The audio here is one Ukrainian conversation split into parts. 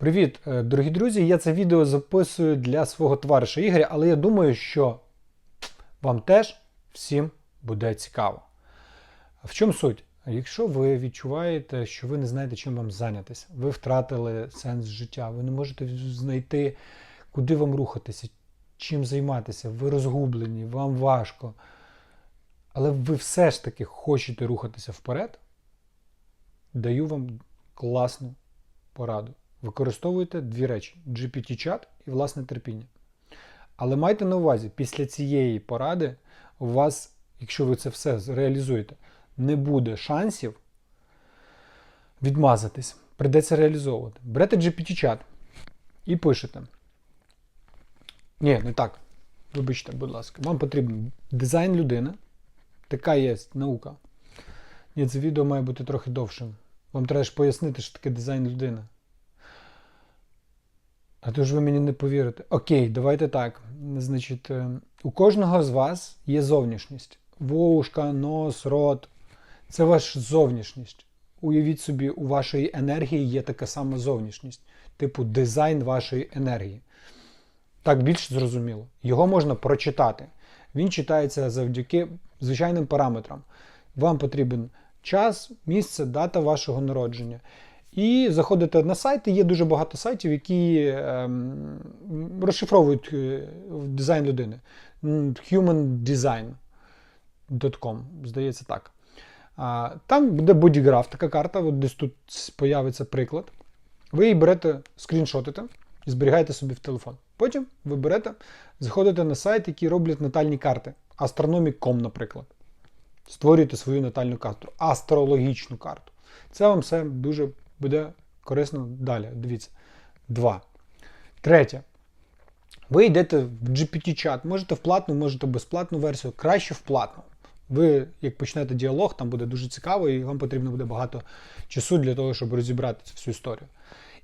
Привіт, е, дорогі друзі! Я це відео записую для свого товариша Ігоря, але я думаю, що вам теж всім буде цікаво. В чому суть? Якщо ви відчуваєте, що ви не знаєте, чим вам зайнятися, ви втратили сенс життя, ви не можете знайти, куди вам рухатися, чим займатися, ви розгублені, вам важко, але ви все ж таки хочете рухатися вперед, даю вам класну пораду. Використовуйте дві речі: GPT-чат і власне терпіння. Але майте на увазі, після цієї поради у вас, якщо ви це все реалізуєте, не буде шансів відмазатись. Придеться реалізовувати. Берете GPT-чат і пишете. Ні, не так. Вибачте, будь ласка, вам потрібен дизайн людини. Така є наука. Ні, це відео має бути трохи довшим. Вам треба ж пояснити, що таке дизайн людини. А то ж ви мені не повірите. Окей, давайте так. Значить, е, у кожного з вас є зовнішність. Вушка, нос, рот. Це ваша зовнішність. Уявіть собі, у вашої енергії є така сама зовнішність, типу дизайн вашої енергії. Так більш зрозуміло. Його можна прочитати. Він читається завдяки звичайним параметрам. Вам потрібен час, місце, дата вашого народження. І заходите на сайт, і є дуже багато сайтів, які ем, розшифровують е, дизайн людини. Humandesign.com, здається так. А, там буде бодіграф, така карта, от десь тут появиться приклад. Ви її берете, скріншотите і зберігаєте собі в телефон. Потім ви берете, заходите на сайт, який роблять натальні карти. Astronomic.com, наприклад. Створюєте свою натальну карту, астрологічну карту. Це вам все дуже буде корисно далі. Дивіться. Два. Третє. Ви йдете в GPT-чат, можете в платну, можете безплатну версію, краще в платну. Ви, як почнете діалог, там буде дуже цікаво, і вам потрібно буде багато часу для того, щоб розібрати цю всю історію.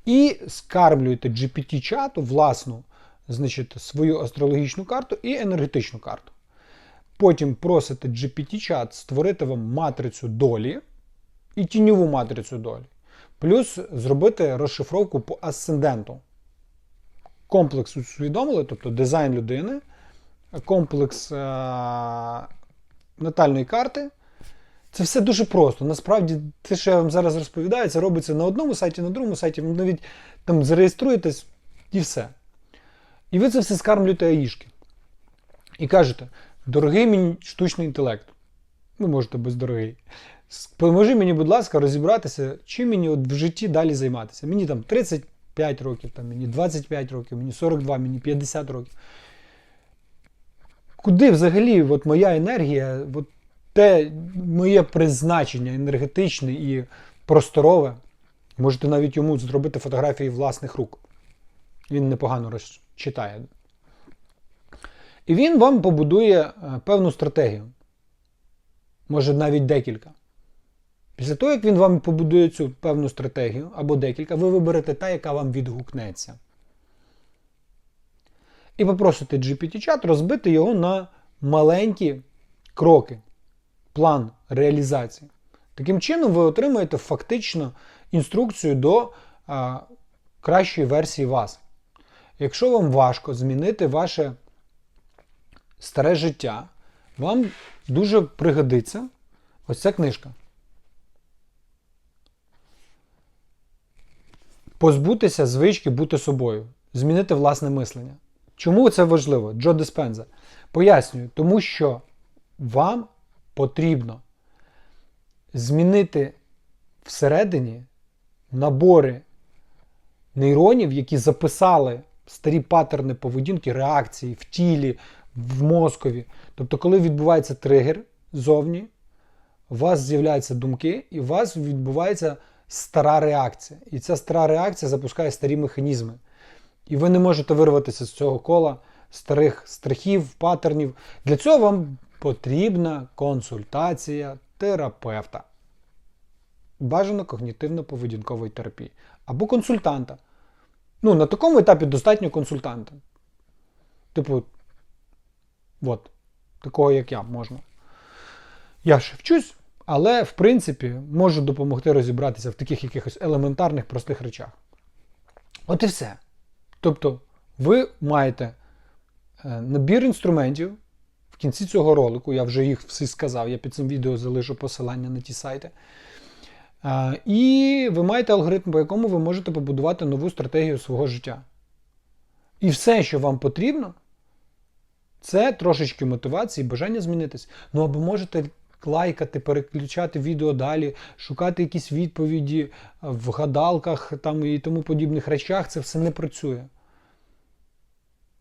І скармлюєте GPT-чату власну, значить, свою астрологічну карту і енергетичну карту. Потім просите GPT-чат створити вам матрицю долі і тіньову матрицю долі. Плюс зробити розшифровку по асценденту. Комплекс усвідомили, тобто дизайн людини, комплекс е- натальної карти. Це все дуже просто. Насправді, те, що я вам зараз розповідаю, це робиться на одному сайті, на другому сайті, навіть там зареєструєтесь і все. І ви це все скармлюєте аїшки. І кажете, дорогий мені штучний інтелект. Ви можете без дорогий. Поможи мені, будь ласка, розібратися, чим мені от в житті далі займатися. Мені там 35 років, там, мені 25 років, мені 42, мені 50 років. Куди взагалі от моя енергія, от те моє призначення енергетичне і просторове, можете навіть йому зробити фотографії власних рук. Він непогано розчитає. І він вам побудує е, певну стратегію. Може навіть декілька. Після того, як він вам побудує цю певну стратегію або декілька, ви виберете та, яка вам відгукнеться. І попросите GPT-чат розбити його на маленькі кроки, план реалізації. Таким чином, ви отримаєте фактично інструкцію до а, кращої версії вас. Якщо вам важко змінити ваше старе життя, вам дуже пригодиться ось ця книжка. Позбутися звички бути собою, змінити власне мислення. Чому це важливо? Джо Диспенза. Пояснюю, тому що вам потрібно змінити всередині набори нейронів, які записали старі паттерни поведінки, реакції в тілі, в мозкові. Тобто, коли відбувається тригер зовні, у вас з'являються думки, і у вас відбувається стара реакція. І ця стара реакція запускає старі механізми. І ви не можете вирватися з цього кола старих страхів, паттернів. Для цього вам потрібна консультація терапевта. Бажано когнітивно-поведінкової терапії. Або консультанта. Ну, на такому етапі достатньо консультанта. Типу, от, такого, як я, можна. Я ще вчусь, але, в принципі, можу допомогти розібратися в таких якихось елементарних простих речах. От і все. Тобто, ви маєте е, набір інструментів в кінці цього ролику, я вже їх всі сказав, я під цим відео залишу посилання на ті сайти. Е, І ви маєте алгоритм, по якому ви можете побудувати нову стратегію свого життя. І все, що вам потрібно, це трошечки мотивації, бажання змінитись. Ну або можете лайкати, переключати відео далі, шукати якісь відповіді в гадалках там і тому подібних речах. Це все не працює.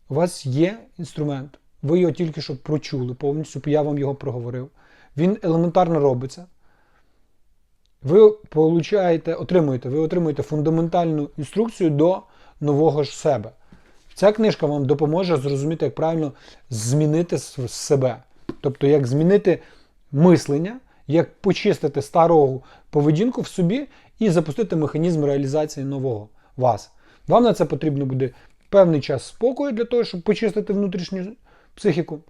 У вас є інструмент, ви його тільки що прочули повністю, я вам його проговорив. Він елементарно робиться. Ви получаєте, отримуєте, ви отримуєте фундаментальну інструкцію до нового ж себе. Ця книжка вам допоможе зрозуміти, як правильно змінити себе. Тобто, як змінити мислення, як почистити стару поведінку в собі і запустити механізм реалізації нового вас. Вам на це потрібно буде певний час спокою для того, щоб почистити внутрішню психіку.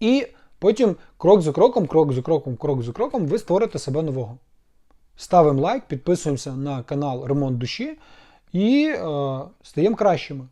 І потім крок за кроком, крок за кроком, крок за кроком, ви створите себе нового. Ставимо лайк, підписуємося на канал Ремонт душі і е, стаємо кращими.